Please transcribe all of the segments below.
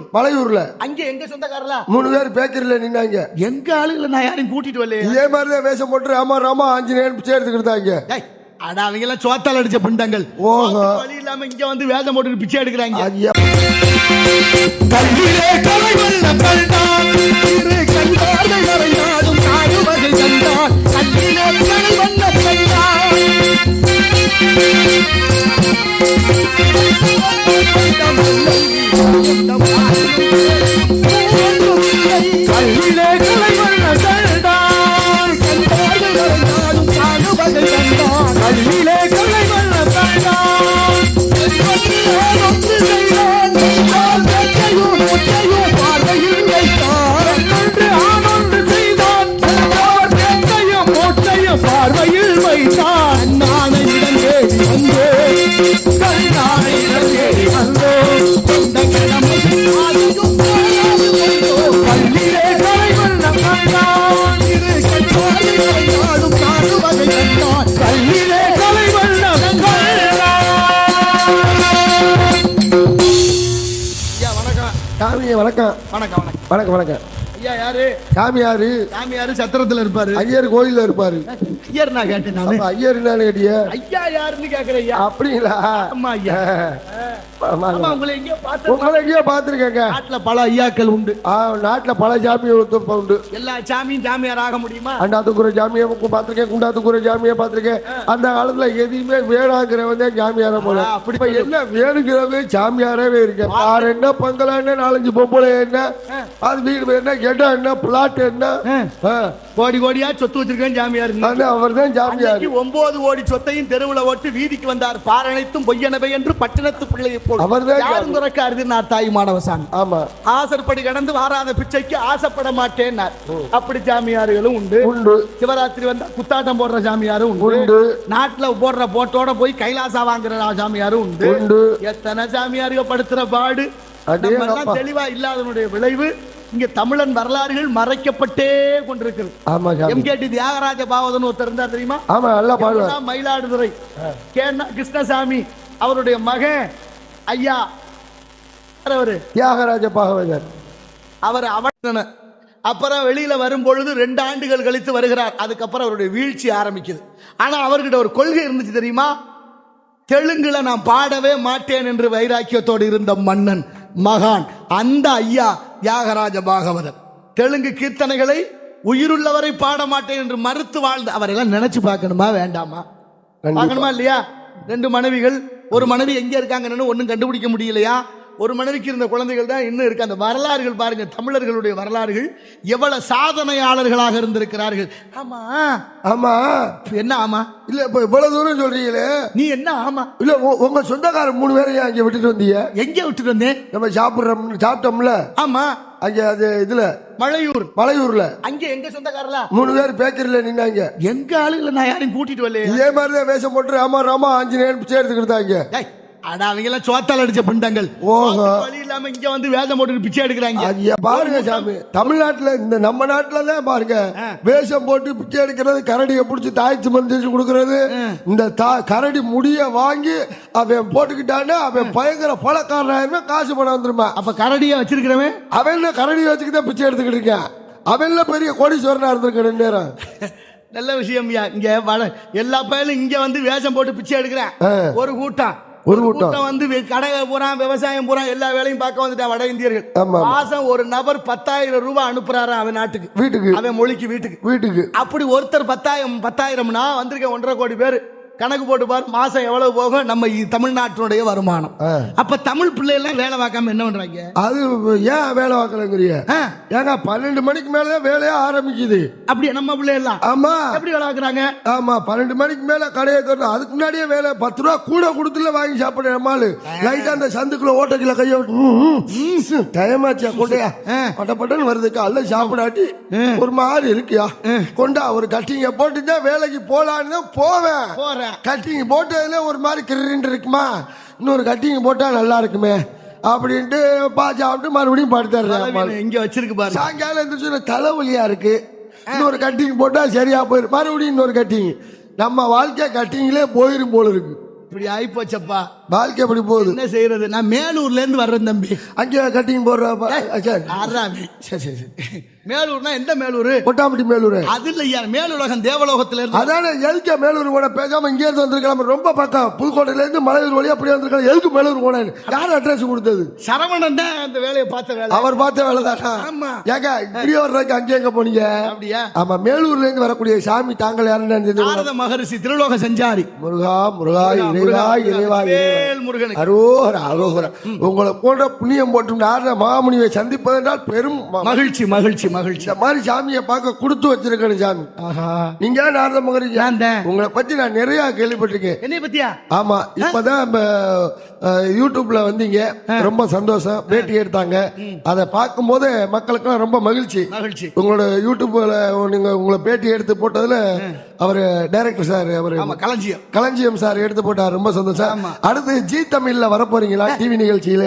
மலையூர் மலையூர்ல அங்க எங்க சொந்தக்காரலா மூணு பேர் பேக்கரியில நின்னாங்க. எங்க ஆளுகளை நான் யாரையும் கூட்டிட்டு வரலையே? இதே மாதிரிதான் வேஷம் போட்டு ராமா ராமா ஆஞ்சநேயன் இருந்தாங்க டேய், அட அவங்க எல்லாம் சோத்தால் அடிச்ச பிண்டங்கள். ஓஹோ. வழி இல்லாம இங்க வந்து வேதம் போட்டு பிச்சை எடுக்கிறாங்க. ஐயா. கல்லிலே கலை வல்ல கண்டான் கண்டான் கலை வல்ல கண்டான் காணுவதை கண்டான் கல்லிலே கண்டான் ஐயா வணக்கம். சாமி வணக்கம் வணக்கம். வணக்கம் வணக்கம். வணக்கம் ஐயா யாரு? சாமியாரு சாமியாரு சத்திரத்துல இருப்பாரு. ஐயர் கோயில்ல இருப்பாரு. ஐயர் நான் கேட்டேன் நானு. ஐயர் என்னன்னு கேட்டிய? ஐயா யாருன்னு கேக்குறேன் ஐயா அப்படிங்களா? ஆமா ஐயா. ஆமாங்க. ஆமா உங்களை எங்கேயோ பார்த்து உங்களை எங்கேயோ பாத்துருக்கேங்க நாட்டுல பல ஐயாக்கள் உண்டு. நாட்டுல பல ஜாமியை உண்டு. எல்லா சாமியும் சாமியார் ஆக முடியுமா? அண்டாத்துக்குற ஜாமியை பார்த்திருக்கேன் குண்டாத்துக்குற ஜாமியை பார்த்திருக்கேன். அந்த காலத்துல எதையுமே வேணாங்கிறவன் ஜாமியார போல. அப்படி என்ன வேணுங்கிறவங்க ஜாமியாரவே இருக்கு. ஆறு என்ன பங்களா என்ன நாலஞ்சு பொம்பளை என்ன அது வீடு என்ன இடம் என்ன பிளாட் என்ன. கோடி கோடியா சொத்து வச்சிருக்கேன் சாமியார் அவர் தான் அன்னைக்கு ஒன்பது கோடி சொத்தையும் தெருவுல ஓட்டு வீதிக்கு வந்தார். பாரணைத்தும் பொய்யனவை என்று பட்டணத்து பிள்ளையை போல். அவர்தான் யாரும் துறக்காருது நான் தாய் மாணவசாமி. ஆமா. ஆசற்படி கடந்து வாராத பிச்சைக்கு ஆசைப்பட மாட்டேன்னார் அப்படி சாமியார்களும் உண்டு. உண்டு. சிவராத்திரி வந்தா குத்தாட்டம் போடுற சாமியாரும் உண்டு. உண்டு. நாட்டுல போடுற போட்டோட போய் கைலாசா வாங்குற சாமியாரும் உண்டு. உண்டு. எத்தனை சாமியாருக படுத்துற பாடு. தெளிவா இல்லாதனுடைய விளைவு. இங்க தமிழன் வரலாறுகள் மறைக்கப்பட்டே கொண்டிருக்கிறது. ஆமா சாமி. எம்கேடி தியாகராஜ பாவதன் ஒருத்தர் இருந்தார் தெரியுமா? ஆமா நல்லா பாடுவார். மயிலாடுதுறை. கிருஷ்ணசாமி அவருடைய மகன் ஐயா. அவரு? தியாகராஜ பாகவதர். அவர் அவன அப்புறம் வெளியில வரும் பொழுது ரெண்டு ஆண்டுகள் கழித்து வருகிறார். அதுக்கப்புறம் அவருடைய வீழ்ச்சி ஆரம்பிக்குது. ஆனா அவர்கிட்ட ஒரு கொள்கை இருந்துச்சு தெரியுமா? தெலுங்குல நான் பாடவே மாட்டேன் என்று வைராக்கியத்தோடு இருந்த மன்னன். மகான் அந்த ஐயா தியாகராஜ பாகவதர். தெலுங்கு கீர்த்தனைகளை உயிருள்ளவரை பாட மாட்டேன் என்று மறுத்து வாழ்ந்த அவரெல்லாம் நினைச்சு பார்க்கணுமா வேண்டாமா. பார்க்கணுமா இல்லையா? ரெண்டு மனைவிகள் ஒரு மனைவி எங்க இருக்காங்கன்னு ஒன்றும் கண்டுபிடிக்க முடியலையா? ஒரு மனைவிக்கு இருந்த குழந்தைகள் தான் இன்னும் இருக்கு. அந்த வரலாறுகள் பாருங்க. தமிழர்களுடைய வரலாறுகள் எவ்வளவு சாதனையாளர்களாக இருந்திருக்கிறார்கள். ஆமா. ஆமா. என்ன ஆமா? இல்ல இப்ப இவ்வளவு தூரம் சொல்றீங்களே. நீ என்ன ஆமா? இல்ல உ- உங்க சொந்தக்காரர் மூணு பேரையும் அங்க விட்டுட்டு வந்தீங்க? எங்க விட்டுட்டு வந்தேன்? நம்ம சாப்பிடுறோம் சாப்பிட்டோம்ல. ஆமா. அங்க அது இதுல. மலையூர். மலையூர்ல. அங்க எங்க சொந்தக்காரலா மூணு பேர் பேக்கரியில நின்னாங்க. எங்க ஆளுகளை நான் யாரையும் கூட்டிட்டு வரலையே? இதே மாதிரிதான் வேஷம் போட்டு ராமா ராமா ஆஞ்சநேயன் பிச்சை எடுத்துக்கிட்டு இருந்தாங்க. அட அவங்க எல்லாம் சோத்தால் அடிச்ச பிண்டங்கள். ஓஹோ. வழி இல்லாம இங்க வந்து வேதம் போட்டு பிச்சை எடுக்கிறாங்க. ஐயா, பாருங்க சாமி. தமிழ்நாட்டுல இந்த நம்ம நாட்டுல தான் பாருங்க வேஷம் போட்டு பிச்சை எடுக்கிறது கரடியை பிடிச்சி தாய்ச்சி மந்திரிச்சு கொடுக்கறது. இந்த தா- கரடி முடிய வாங்கி அவன் போட்டுக்கிட்டான்னா அவன் பயங்கர பணக்காரனாயிருமே காசு பணம் வந்துருமா? அப்ப கரடியா வச்சிருக்கிறவன்? அவன் என்ன கரடி வச்சுக்கிட்டு பிச்சை எடுத்துக்கிட்டு இருக்கான்? அவன் எல்லாம் பெரிய கோடீஸ்வரனா இருந்திருக்க நேரம் நல்ல விஷயம் இங்க எல்லா பயலும் இங்க வந்து வேஷம் போட்டு பிச்சை எடுக்கிறேன். ஒரு கூட்டம். ஒரு கூட்டம். வந்து கடை பூரா விவசாயம் பூரா எல்லா வேலையும் பார்க்க வந்துட்டான் வட இந்தியர்கள். மாசம் ஒரு நபர் பத்தாயிரம் ரூபாய் அனுப்புறாரு அவன் நாட்டுக்கு. வீட்டுக்கு. அவன் மொழிக்கு வீட்டுக்கு. வீட்டுக்கு. அப்படி ஒருத்தர் பத்தாயிரம் பத்தாயிரம்னா வந்திருக்க ஒன்றரை கோடி பேர். கணக்கு போட்டு பாரு மாசம் எவ்வளவு போகும் நம்ம தமிழ்நாட்டினுடைய வருமானம். அப்ப தமிழ் பிள்ளை எல்லாம் வேலை பார்க்காம என்ன பண்றாங்க? அது ஏன் வேலை பார்க்கலங்கிறிய? ஏங்க பன்னெண்டு மணிக்கு மேலதான் வேலையே ஆரம்பிக்குது. அப்படியே நம்ம பிள்ளை எல்லாம் ஆமா. எப்படி வேலை பார்க்கறாங்க? ஆமா பன்னெண்டு மணிக்கு மேல கடையை திறந்து அதுக்கு முன்னாடியே வேலை பத்து ரூபா கூட கொடுத்துல வாங்கி சாப்பிடுற நம்மாலு லைட்டா அந்த சந்துக்குள்ள ஓட்டக்குள்ள கைய டைம் ஆச்சியா கொண்டையா பட்ட பட்டன்னு வருதுக்கா அல்ல சாப்பிடாட்டி ஒரு மாதிரி இருக்கியா? கொண்டா ஒரு கட்டிங்க போட்டு தான் வேலைக்கு போலான்னு தான் போவேன். போறேன். கட்டிங் போட்டதுல ஒரு மாதிரி கிரின்னு இருக்குமா? இன்னொரு கட்டிங் போட்டா நல்லா இருக்குமே. அப்படின்ட்டு பா சாப்பிட்டு மறுபடியும் படுத்துறேன் தலைவலி இங்க வச்சிருக்கு பாரு சாயங்காலம் எந்திரிச்சு தலைவலியா இருக்கு. இன்னொரு கட்டிங் போட்டா சரியா போயிரு. மறுபடியும் இன்னொரு கட்டிங். நம்ம வாழ்க்கை கட்டிங்லே போயிரும் போல இருக்கு. இப்படி ஆயிப்போச்சப்பா. வாழ்க்கை எப்படி போகுது? என்ன செய்யறது? நான் மேலூர்ல இருந்து வர்றேன் தம்பி. அங்கே கட்டிங் போடுறா சரி. ஆறாமே சரி சரி சரி. மேலூர்னா எந்த மேலூர்? கொட்டாம்பட்டி மேலூர். அது இல்லையா மேலுலகம் தேவலோகத்துல இருந்து அதானே எதுக்கு மேலூர் போன பேசாம இங்கே இருந்து வந்திருக்கலாம். ரொம்ப பக்கம். புதுக்கோட்டையில இருந்து மலையூர் வழியா அப்படி வந்திருக்கலாம். எதுக்கு மேலூர் போனேன் யார் அட்ரஸ் கொடுத்தது? சரவணன் தான் அந்த வேலையை பார்த்த வேலை. அவர் பார்த்த வேலை தானா? ஆமா. ஏங்க இப்படி வர்றதுக்கு அங்கே எங்க போனீங்க? அப்படியா? ஆமா மேலூர்ல இருந்து வரக்கூடிய சாமி தாங்கள் யாருன்னு? நாரத மகரிஷி திருலோக சஞ்சாரி. முருகா முருகா இறைவா இறைவா முருகனுக்கு. அரோகரா அரோகரா. உங்களை போன்ற புண்ணியம் போட்டும் நாரத மகாமுனிவை சந்திப்பதென்றால் பெரும் மகிழ்ச்சி மகிழ்ச்சி. மகிழ்ச்சி. இந்த மாதிரி சாமியை பார்க்க கொடுத்து வச்சிருக்கேன் சாமி. நீங்க நாரத. உங்களை பத்தி நான் நிறைய கேள்விப்பட்டிருக்கேன். என்னைய பத்தியா? ஆமா இப்பதான் யூடியூப்ல வந்தீங்க. ரொம்ப சந்தோஷம். பேட்டி எடுத்தாங்க. அதை பார்க்கும்போது மக்களுக்கெல்லாம் ரொம்ப மகிழ்ச்சி. மகிழ்ச்சி. உங்களோட யூடியூப்ல நீங்க உங்களை பேட்டி எடுத்து போட்டதுல அவரு டைரக்டர் சார் அவரு களஞ்சியம். களஞ்சியம் சார் எடுத்து போட்டார். ரொம்ப சந்தோஷம். அடுத்து ஜி தமிழ்ல வர போறீங்களா டிவி நிகழ்ச்சியில?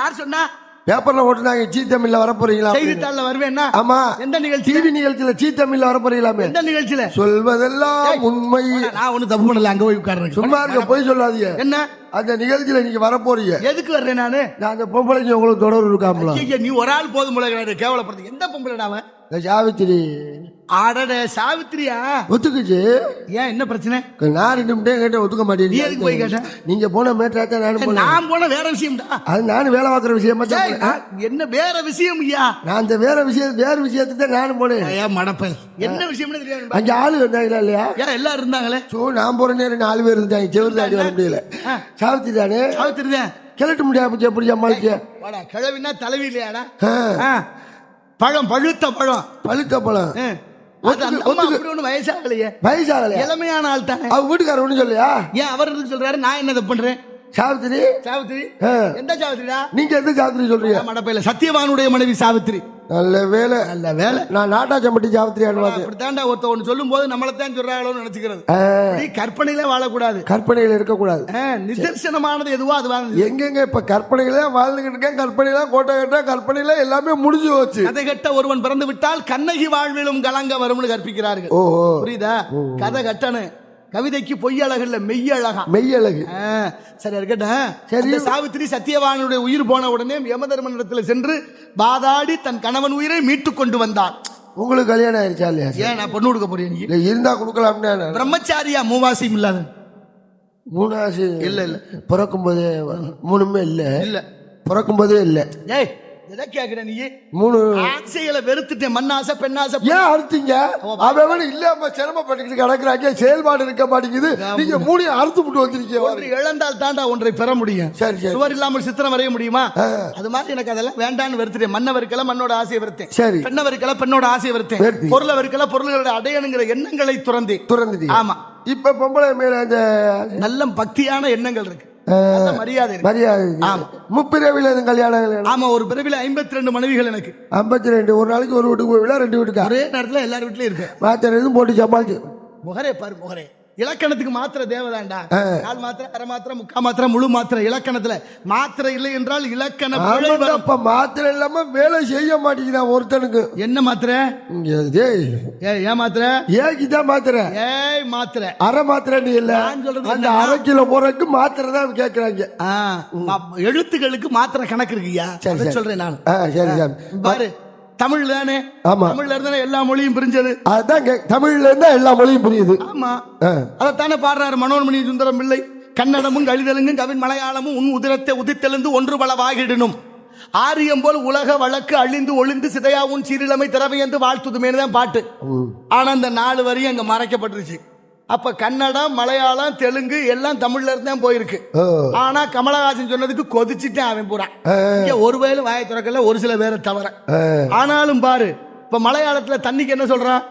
யார் சொன்னா? பேப்பர்ல ஓட்டுனாங்க ஜி தமிழ்ல வர போறீங்களா செய்தித்தாள்ல வருவேன்னா ஆமா. எந்த நிகழ்ச்சி டிவி நிகழ்ச்சியில ஜி தமிழ்ல வர போறீங்களாமே எந்த நிகழ்ச்சியில? சொல்வதெல்லாம் உண்மை. நான் ஒண்ணு தப்பு பண்ணல அங்க போய் உட்கார்றேன். சும்மா இருக்க போய் சொல்லாதீங்க. என்ன? அந்த நிகழ்ச்சியில நீங்க வர போறீங்க எதுக்கு வர்றேன் நானு? நான் அந்த பொம்பளைக்கு உங்களுக்கு தொடர்பு இருக்காமல? நீ ஒரு ஆள் போதும் கேவலப்படுறது எந்த பொம்பளை இந்த சாவித்திரி. ஆடட சாவித்திரியா. ஒத்துக்குச்சு. ஏன் என்ன பிரச்சனை? நான் ரெண்டு மட்டும் கேட்டேன் ஒத்துக்க நீ எதுக்கு போய் மாட்டேன் கேட்ட? நீங்க போன மேட்டா நானும் போனேன். நான் போன வேற விஷயம்டா. அது நானும் வேலை பார்க்குற விஷயமா தான் என்ன வேற விஷயம் ஐயா? நான் அந்த வேற விஷயம் வேற விஷயத்துக்கு தான் நானும் போனேன். ஐயா மடப்பன். என்ன விஷயம்னு தெரியாது. அங்க ஆளு வந்தாங்களா இல்லையா? ஏன் எல்லாரும் இருந்தாங்களே? சோ நான் போற நேரம் நாலு பேர் இருந்தாங்க. செவ்வறு தாண்டி வர முடியல. சாவித்திரி தானே? சாவித்திரி தான். கிளட்ட முடியாம எப்படி சமாளிக்க வாடா கிழவினா தலைவி இல்லையாடா. பழம் பழுத்த பழம். பழுத்த பழம். ஒண்ணு வயசாகலையே. வயசாகலையா? இளமையான ஆள் தானே. அவ வீட்டுக்காரர் ஒண்ணும் சொல்லையா ஏன் அவர் சொல்றாரு நான் என்ன பண்றேன்? சாவித்திரி? சாவித்திரி. எந்த சாவித்திரிடா? நீங்க எந்த சாவித்திரி சொல்றீங்க? மடப்பையில சத்தியவானுடைய மனைவி சாவித்திரி. நல்ல வேலை. நல்ல வேலை. நான் நாட்டாச்சம்பட்டி பார்த்து அப்படித்தாண்டா ஒருத்த ஒண்ணு சொல்லும் போது நம்மளைத்தான் சொல்றாங்களோன்னு நினைச்சுக்கிறது. நீ கற்பனையில வாழக்கூடாது. கற்பனையில இருக்கக்கூடாது. நிதர்சனமானது எதுவோ அது வாழ்ந்து எங்கெங்க இப்ப கற்பனையில வாழ்ந்துகிட்டு இருக்கேன் கற்பனையில கோட்டை கட்ட கற்பனையில எல்லாமே முடிஞ்சு போச்சு. கதை கட்ட ஒருவன் பிறந்து விட்டால் கண்ணகி வாழ்விலும் கலங்க வரும்னு கற்பிக்கிறார்கள். ஓஹோ. புரியுதா? கதை கட்டணு கவிதைக்கு பொய் அழகு இல்ல மெய் அழகா மெய்யழகு. ஆ, சரி இருக்கட்டும் சரி. சாவித்திரி சத்தியவானுடைய உயிர் போன உடனே யமதர்மனிடத்தில் சென்று வாதாடி தன் கணவன் உயிரை மீட்டுக் கொண்டு வந்தான் உங்களுக்கு கல்யாணம் ஆயிடுச்சா இல்லையா ஏன் நான் பொண்ணு கொடுக்க போறேன் இருந்தா கொடுக்கலாம்னு பிரம்மச்சாரியா மூவாசியும் இல்லாத? மூணாசு இல்ல இல்ல. பிறக்கும் போதே மூணுமே இல்ல. இல்ல. பிறக்கும் போதே இல்ல. ஏய் எதை கேக்குற நீ? மூணு. ஆசைகளை வெறுத்துட்டேன் மண்ணாசை பெண்ணாசை ஏன் அறுத்தீங்க? அவன் இல்லாம சிரமப்பட்டுக்கிட்டு கிடக்குறாங்க செயல்பாடு இருக்க மாட்டேங்குது. நீங்க மூணையும் அறுத்து விட்டு வந்திருக்கீங்க. ஒன்று இழந்தால் தாண்டா ஒன்றை பெற முடியும். சரி சரி. சுவர் இல்லாமல் சித்திரம் வரைய முடியுமா? அது மாதிரி எனக்கு அதெல்லாம் வேண்டான்னு வெறுத்துட்டேன். மண்ணை வெறுக்கல மண்ணோட ஆசையை வெறுத்தேன். சரி. பெண்ணை வெறுக்கல பெண்ணோட ஆசையை வெறுத்தேன். வெறுத்தி. பொருளை வெறுக்கல பொருள்களோட அடையணுங்கிற எண்ணங்களை துறந்தேன். துறந்துட்டீங்க. ஆமா. இப்ப பொம்பளை மேல அந்த நல்ல பக்தியான எண்ணங்கள் இருக்கு. மரியாதை மரியாதை. ஆமா. முப்பிரவில எதுவும் கல்யாணம் ஆமா ஒரு பிறவில ஐம்பத்தி ரெண்டு மனைவிகள் எனக்கு. ஐம்பத்தி ரெண்டு ஒரு நாளைக்கு ஒரு வீட்டுக்கு போய் விழா ரெண்டு வீட்டுக்கா? ஒரே நேரத்துல எல்லார் வீட்லயும் இருக்கு மாத்திரை எதுவும் போட்டு சமாளிச்சு. முகரே பாரு முகரே. இலக்கணத்துக்கு மாத்திரை தேவைதான்டா. கால் மாத்திரை அரை மாத்திரை முக்கா மாத்திரை முழு மாத்திரை இலக்கணத்துல. மாத்திரை இல்லை என்றால் இலக்கண பிழை ஆமாண்டா, வரும். அப்ப மாத்திரை இல்லாம வேலை செய்ய மாட்டேங்குதான் ஒருத்தனுக்கு. என்ன மாத்திரை? ஏன் மாத்திரை? ஏகிதான் மாத்திரை? ஏய் மாத்திரை. அரை மாத்திரை நீ இல்ல. அந்த அரை கிலோ போறதுக்கு மாத்திரை தான் கேக்குறாங்க. எழுத்துக்களுக்கு மாத்திரை கணக்கு சரி, சரி. சொல்றேன் நான். சரி சாமி பாரு. தமிழ் தானே ஆமா. தமிழ்ல இருந்தானே எல்லா மொழியும் பிரிஞ்சது? அதுதான் கே- தமிழ்ல இருந்தா எல்லா மொழியும் புரியுது. ஆமா. அதைத்தானே பாடுறாரு மனோன்மணி சுந்தரம் பிள்ளை. கன்னடமும் கழிதலுங்கும் கவின் மலையாளமும் உன் உதிரத்தை உதித்தெழுந்து ஒன்று பல வாகிடணும் ஆரியம் போல் உலக வழக்கு அழிந்து ஒளிந்து சிதையா உன் சீரிழமை திறமை என்று வாழ்த்துதுமேனு தான் பாட்டு ஆனா அந்த நாலு வரியும் அங்க மறைக்கப்பட்டுருச்சு. அப்ப கன்னடம் மலையாளம் தெலுங்கு எல்லாம் தமிழ்ல இருந்து தான் போயிருக்கு. ஆனா கமலஹாசன் சொன்னதுக்கு கொதிச்சுட்டேன் அவன் பூரா. ஒரு வயலும் வாயை திறக்கல ஒரு சில பேரை தவிர. ஆனாலும் பாரு இப்ப மலையாளத்துல தண்ணிக்கு என்ன சொல்றான்?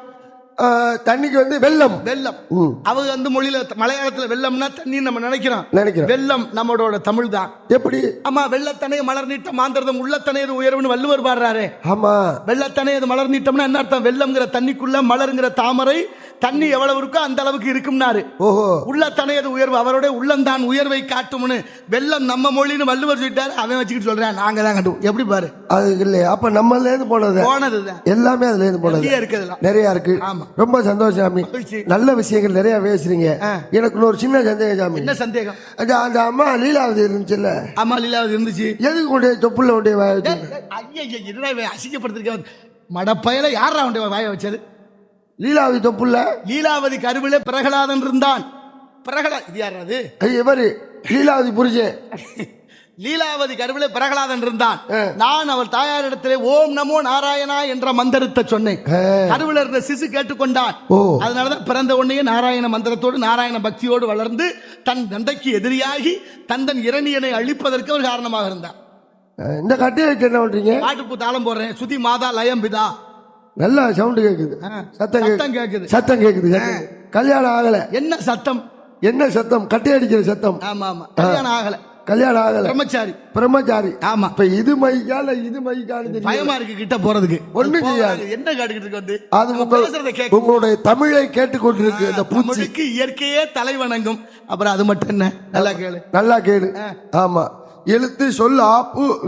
தண்ணிக்கு வந்து வெள்ளம். வெள்ளம். அவங்க வந்து மொழியில மலையாளத்துல வெள்ளம்னா தண்ணி நம்ம நினைக்கிறோம். நினைக்கிறோம். வெள்ளம் நம்மளோட தமிழ் தான் எப்படி? ஆமா வெள்ளத்தனைய மலர் நீட்டம் மாந்திரதம் உள்ளத்தனையது உயர்வுன்னு வள்ளுவர் பாடுறாரு. ஆமா. வெள்ளத்தனையது மலர் நீட்டம்னா என்ன அர்த்தம்? வெள்ளம்ங்கிற தண்ணிக்குள்ள மலருங்கிற தாமரை தண்ணி எவ்வளவு இருக்கோ அந்த அளவுக்கு இருக்கும்னாரு. ஓஹோ. உள்ள தனையது உயர்வு. அவருடைய உள்ளம்தான் உயர்வை காட்டும்னு வெள்ளம் நம்ம மொழின்னு வள்ளுவர் சொல்லிட்டாரு. அவன் வச்சுக்கிட்டு சொல்றேன். நாங்க தான் கண்டு எப்படி பாரு? அது இல்லையா. அப்ப நம்மள இருந்து போனது போனதுதான் எல்லாமே அதுல இருந்து போனது நிறைய இருக்குதுலாம் நிறைய இருக்கு. ஆமா. ரொம்ப சந்தோஷம் சாமி. நல்ல விஷயங்கள் நிறைய பேசுறீங்க. எனக்கு ஒரு சின்ன சந்தேகம் சாமி. என்ன சந்தேகம்? அந்த அம்மா லீலாவதி இருந்துச்சுல்ல? அம்மா லீலாவது இருந்துச்சு. எதுக்கு கொண்டு தொப்புள்ள கொண்டு ஐயா அசிங்கப்படுத்திருக்க மடப்பயல யாரா அவன் வாய வச்சது? லீலாவதி தொப்புள்ள லீலாவதி கருவிலே பிரகலாதன் இருந்தான். பிரகலா இது யார் அது? இவரு. லீலாவதி புரிஜன் லீலாவதி கருவிலே பிரகலாதன் இருந்தான். நான் அவள் தாயாரிடத்திலே ஓம் நமோ நாராயணா என்ற மந்திரத்தை சொன்னேன். கருவில இருந்த சிசு கேட்டுக்கொண்டான். அதனாலதான் பிறந்த உடனே நாராயண மந்திரத்தோடு நாராயண பக்தியோடு வளர்ந்து தன் தந்தைக்கு எதிரியாகி தந்தன் இரணியனை அழிப்பதற்கு அவர் காரணமாக இருந்தான். இந்த கட்டையை என்ன பண்றீங்க? பாட்டுப்பு தாளம் போடுறேன். சுதி மாதா லயம் பிதா. நல்லா சவுண்ட் கேக்குது. ஆ. சத்தம் சத்தம் கேக்குது. கேக்குது. சத்தம் கேக்குது சத்தம். கல்யாணம் ஆகல. என்ன சத்தம்? என்ன சத்தம்? கட்டை அடிக்கிற சத்தம். ஆமா ஆமா. கல்யாணம் ஆகல. கல்யாணம் ஆகல. பிரம்மச்சாரி. பிரம்மச்சாரி. ஆமா. இப்ப இது மைக்கா இல்ல இது தெரியல. பயமா இருக்கு கிட்ட போறதுக்கு. ஒண்ணும் அது செய்யாது. என்ன கேட்டுக்கிட்டு இருக்கு வந்து? அது உங்களுடைய தமிழை கேட்டுக்கொண்டிருக்கு இந்த பூச்சி. தமிழுக்கு இயற்கையே தலை வணங்கும். அப்புறம் அது மட்டும் என்ன? நல்லா கேளு. நல்லா கேளு. ஆமா. எழுத்து சொல் ஆப்பு.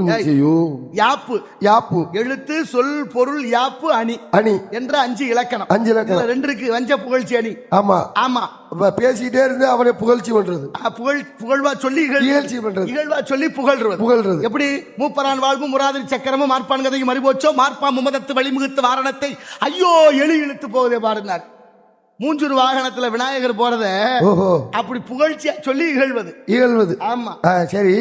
யாப்பு. யாப்பு. எழுத்து சொல் பொருள் யாப்பு அணி. அணி. என்ற அஞ்சு இலக்கணம். அஞ்சு இலக்கணம். ரெண்டு இருக்கு. வஞ்ச புகழ்ச்சி அணி. ஆமா. ஆமா. பேசிட்டே இருந்து அவரை புகழ்ச்சி பண்றது. புகழ் புகழ்வா சொல்லி இகழ்- இகழ்ச்சி பண்றது. இகழ்வா சொல்லி புகழ்றது. புகழ்றது. எப்படி? மூப்பரான் வாழ்வு முராதிரி சக்கரமும் மார்ப்பான் கதையும் மறிபோச்சோ மார்ப்பா முமதத்து வழிமுகத்து வாரணத்தை. ஐயோ எலி இழுத்து போவதே பாருங்க மூஞ்சூர் வாகனத்துல விநாயகர் போறத ஓஹோ. அப்படி புகழ்ச்சியா சொல்லி இகழ்வது. இகழ்வது. ஆமா. சரி.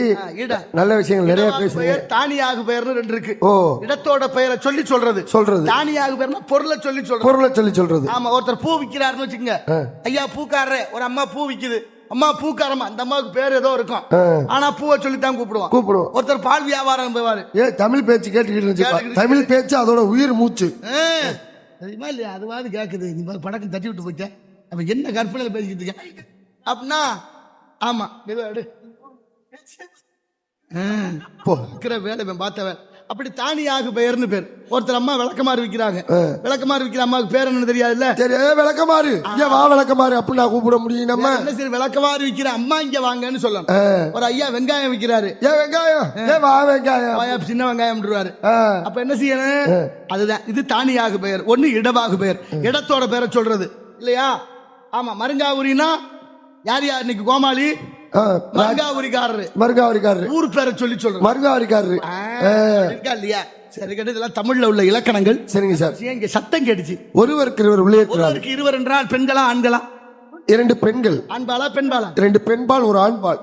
நல்ல விஷயங்கள் நிறைய பேசுறீங்க. தானியாக பெயர்னு ரெண்டு இருக்கு. ஓ. இடத்தோட பெயரை சொல்லி சொல்றது. சொல்றது. தானியாக பெயர்னா பொருளை சொல்லி சொல்றது. பொருளை சொல்லி சொல்றது. ஆமா ஒருத்தர் பூ விக்கிறாருன்னு வச்சுக்கங்க. ஐயா பூக்காரரே ஒரு அம்மா பூ விக்குது. அம்மா பூக்காரம்மா அந்த அம்மாவுக்கு பேர் ஏதோ இருக்கும். ஆனா பூவை சொல்லி தான் கூப்பிடுவான். கூப்பிடுவோம் ஒருத்தர் பால் வியாபாரம் போவாரு. ஏ தமிழ் பேச்சு கேட்டுக்கிட்டு தமிழ் பேச்சு அதோட உயிர் மூச்சு. தெரியுமா இல்லையா? அதுவாது கேட்குது நீ மாதிரி படக்கம் தட்டி விட்டு போயிட்டேன் அப்போ என்ன கற்பனையில் பேசிக்கிட்டு இருக்கேன் அப்படின்னா ஆமாம் ஆ, போ இருக்கிற வேலை பார்த்த வேலை அப்படி தானியாக பெயர்னு பேர். ஒருத்தர் அம்மா விளக்கமாறு விற்கிறாங்க விளக்கமாறு விற்கிற அம்மாவுக்கு பேர் என்னன்னு தெரியாதுல்ல? சரி விளக்கமாறு. இங்க வா விளக்கமாறு. அப்படின்னு நான் கூப்பிட முடியும் நம்ம. என்ன சரி விளக்கமாறு விற்கிற அம்மா இங்க வாங்கன்னு சொல்லணும். ஒரு ஐயா வெங்காயம் விற்கிறாரு ஏ வெங்காயம்? ஏ வா வெங்காயம். சின்ன வெங்காயம் அப்ப என்ன செய்யணும்? அதுதான். இது தானியாக பெயர். ஒண்ணு இடவாகு பெயர். இடத்தோட பெயரை சொல்றது. இல்லையா? ஆமா மருங்காவுரினா யார் யார் இன்னைக்கு கோமாளி? மருங்காவுரிக்காரரு. மருங்காவரிக்காரரு. ஊர் பேரை சொல்லி சொல்றது. மருங்காவரிக்காரரு. இருக்கா இல்லையா சரி இதெல்லாம் தமிழ்ல உள்ள இலக்கணங்கள். சரிங்க சார். இங்க சத்தம் கேட்டுச்சு? ஒருவருக்கு இருவர் உள்ளே ஒருவருக்கு இருவர் என்றால் பெண்களா ஆண்களா? இரண்டு பெண்கள். ஆண்பாளா பெண்பாளா இரண்டு பெண்பால் ஒரு ஆண்பால்.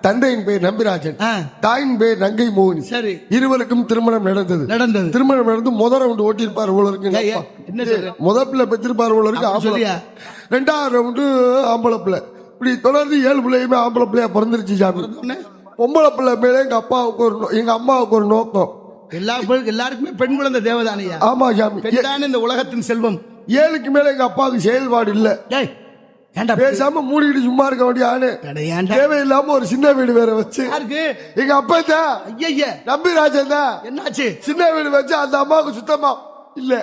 தந்தையின் பெயர் நம்பிராஜன். தாயின் பெயர் நங்கை மோகினி சரி. இருவருக்கும் திருமணம் நடந்தது. நடந்தது. திருமணம் நடந்து முதல் ரவுண்டு ஓட்டியிருப்பார் சொல்ற? முத பிள்ளை பெற்றிருப்பார் அப்படி ஆம்பளை. சொல்லியா? ரெண்டாவது ரவுண்டு ஆம்பளை பிள்ளை. இப்படி தொடர்ந்து ஏழு பிள்ளையுமே ஆம்பளை பிள்ளையா பிறந்துருச்சு சாமி? பொம்பளை பிள்ளை மேல எங்க அப்பாவுக்கு ஒரு நோ- எங்க அம்மாவுக்கு ஒரு நோக்கம். எல்லா எல்லாருக்குமே பெண் குழந்தை தேவதானியா ஆமா சாமி. பெண் தானே இந்த உலகத்தின் செல்வம்? ஏழுக்கு மேல எங்க அப்பாவுக்கு செயல்பாடு இல்ல. டேய் ஏன்டா பேசாம மூடிக்கிட்டு சும்மா இருக்க வேண்டிய ஆளு. கிடையாண்டா தேவையில்லாம ஒரு சின்ன வீடு வேற வச்சு. யாருக்கு? எங்க அப்பா தான். ஐய நம்பிராஜன் தான். என்னாச்சு? சின்ன வீடு வச்சு அந்த அம்மாவுக்கு சுத்தமா இல்ல.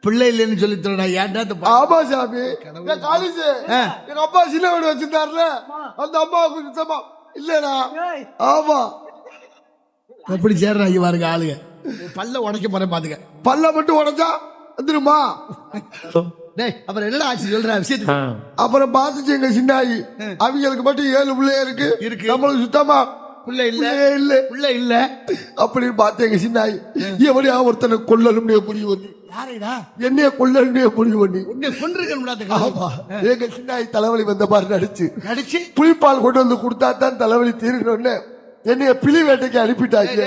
பிள்ளை இல்லைன்னு சொல்லி தரடா ஏன்டா இந்த பா- ஆமா சாமி. காலேஜ் ஆ. எங்க அப்பா சின்ன வீடு வச்சிருந்தாருல. அந்த அம்மாவுக்கு சுத்தமா இல்லடா. ஆமா. எப்படி சேர்றா இங்க பாருங்க ஆளுங்க. பல்ல உடைக்க போறேன் பாத்துக்க. பல்ல மட்டும் உடைச்சா வந்துருமா? டேய் அப்புறம் என்னடா ஆச்சு? சொல்ற விஷயத்துக்கு. அப்புறம் பார்த்துச்சு எங்க சின்னாயி. அவங்களுக்கு மட்டும் ஏழு பிள்ளைய இருக்கு. இருக்கு. நம்மளுக்கு சுத்தமா புள்ள இல்ல. இல்ல. புள்ள இல்ல. அப்படின்னு பார்த்து எங்க சின்னாயி எவனையா ஒருத்தனை கொல்லணும்னே பண்ணி யாரைடா? என்னைய கொல்லணும்னே முடிவு பண்ணி உன்னை கொண்டிருக்கணும் ஆமா. எங்க சின்னாயி தலைவலி வந்த மாதிரி நடிச்சு. நடிச்சு? புளிப்பால் கொண்டு வந்து கொடுத்தா தான் தலைவலி தீரணும்னு என்னைய பிளி வேட்டைக்கு அனுப்பிட்டாங்க.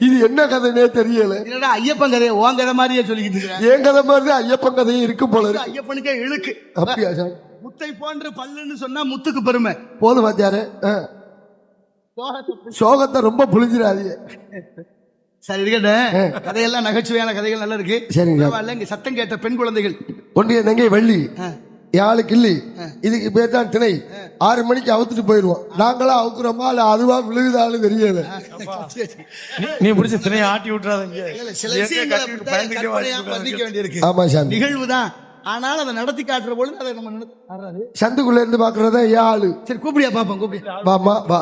இது என்ன கதைனே தெரியல. என்னடா ஐயப்பன் கதையை உன் கதை மாதிரியே சொல்லிக்கிட்டு இருக்க? என் கதை மாதிரி ஐயப்பன் கதையும் இருக்கும் போல இருக்கு. ஐயப்பனுக்கே இழுக்கு. அப்படியா சார்? முத்தை போன்று பல்லுன்னு சொன்னா முத்துக்கு பெருமை. போதும் வாத்தியாரு ஆ. சோகத்தை ரொம்ப புளிஞ்சிடாதீங்க சரி இருக்கட்டும். கதையெல்லாம் நகைச்சுவையான கதைகள் நல்லா இருக்கு. சரிங்க. இங்க சத்தம் கேட்ட பெண் குழந்தைகள். ஒன்றிய தங்கை வள்ளி. யாழு கிள்ளி. இதுக்கு பேர் தான் திணை. ஆறு மணிக்கு அவுத்துட்டு போயிடுவோம் நாங்களா அவுக்குறோமா இல்ல அதுவா விழுகுதாலும் தெரியல. நீ பிடிச்ச திணையை ஆட்டி விட்டுறாதீங்க. ஆமா சாமி. நிகழ்வு தான். ஆனால் அதை நடத்தி காட்டுற பொழுது அதை நம்ம. சந்துக்குள்ள இருந்து பாக்குறதா ஏழு சரி கூப்பிடியா பாப்போம் கூப்பிடியா வாமா வா.